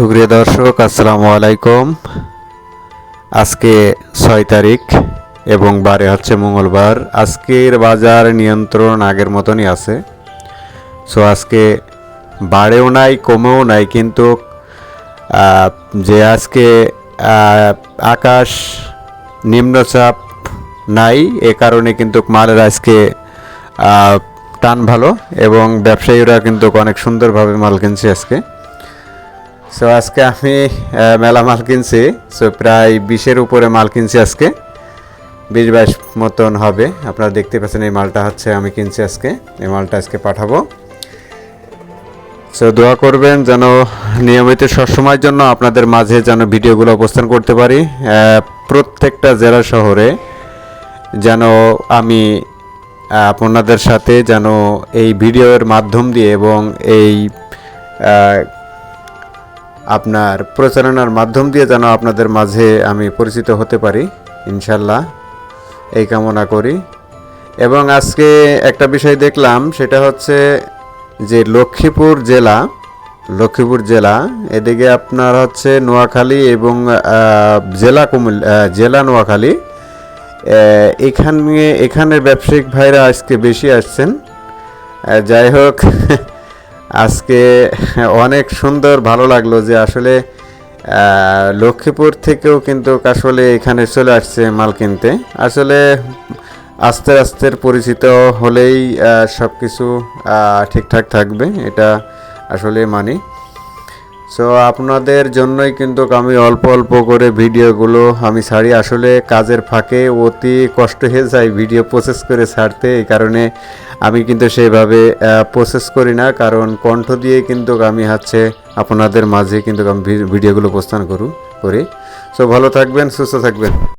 সুপ্রিয় দর্শক, আসসালামু আলাইকুম। আজকে ছয় তারিখ এবং বারে হচ্ছে মঙ্গলবার। আজকের বাজার নিয়ন্ত্রণ আগের মতনই আছে। সো আজকে বাড়েও নাই, কমেও নাই, কিন্তু যে আজকে আকাশ নিম্নচাপ নাই, এ কারণে কিন্তু মালের আজকে টান ভালো এবং ব্যবসায়ীরা কিন্তু অনেক সুন্দরভাবে মাল কিনছে আজকে। সো আজকে আমি মেলা মাল কিনছি। সো প্রায় বিশের উপরে মাল কিনছি আজকে। বিশ বাইশ মতন হবে। আপনারা দেখতে পাচ্ছেন এই মালটা হচ্ছে আমি কিনছি আজকে। এই মালটা আজকে পাঠাবো। সো দোয়া করবেন যেন নিয়মিত সবসময়ের জন্য আপনাদের মাঝে যেন ভিডিওগুলো উপস্থান করতে পারি। প্রত্যেকটা জেলা শহরে যেন আমি আপনাদের সাথে যেন এই ভিডিওর মাধ্যম দিয়ে এবং এই আপনার প্রচারণার মাধ্যম দিয়ে যেন আপনাদের মাঝে আমি পরিচিত হতে পারি, ইনশাল্লাহ। এই কামনা করি। এবং আজকে একটা বিষয় দেখলাম, সেটা হচ্ছে যে লক্ষ্মীপুর জেলা লক্ষ্মীপুর জেলা, এদিকে আপনার হচ্ছে নোয়াখালী এবং জেলা কুমিল জেলা নোয়াখালী। এখানে, এখানের ব্যবসায়িক ভাইরা আজকে বেশি আসছেন। যাই হোক আজকে অনেক সুন্দর, ভালো লাগল যে আসলে লক্ষ্মীপুর থেকেও কিন্তু আসলে এখানে চলে আসছে মাল কিনতে। আসলে আস্তে আস্তে পরিচিত হলেই সব কিছু ঠিকঠাক থাকবে, এটা আসলে মানি। সো আপনাদের জন্যই কিন্তু আমি অল্প অল্প করে ভিডিওগুলো আমি ছাড়ি। আসলে কাজের ফাঁকে অতি কষ্ট হয়ে যায় ভিডিও প্রসেস করে ছাড়তে। এই কারণে আমি কিন্তু সেভাবে প্রসেস করি না। কারণ কণ্ঠ দিয়ে কিন্তু আমি হচ্ছে আপনাদের মাঝে কিন্তু আমি ভিডিওগুলো প্রস্থান করু, করি। সো ভালো থাকবেন, সুস্থ থাকবেন।